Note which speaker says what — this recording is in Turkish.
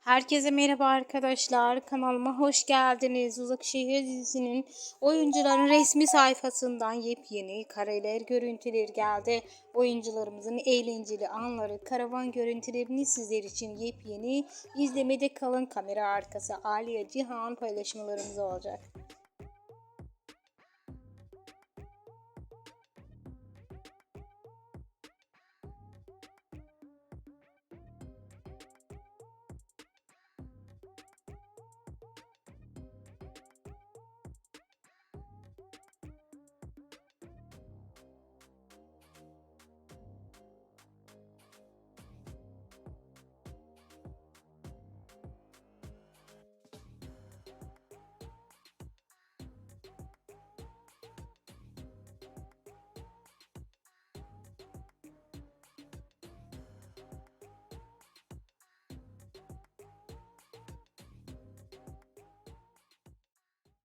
Speaker 1: Herkese merhaba arkadaşlar. Kanalıma hoş geldiniz. Uzak Şehir dizisinin oyuncuların resmi sayfasından yepyeni kareler, görüntüler geldi. Oyuncularımızın eğlenceli anları, karavan görüntülerini sizler için yepyeni izlemede kalın kamera arkası Aliye Cihan paylaşımlarımız olacak.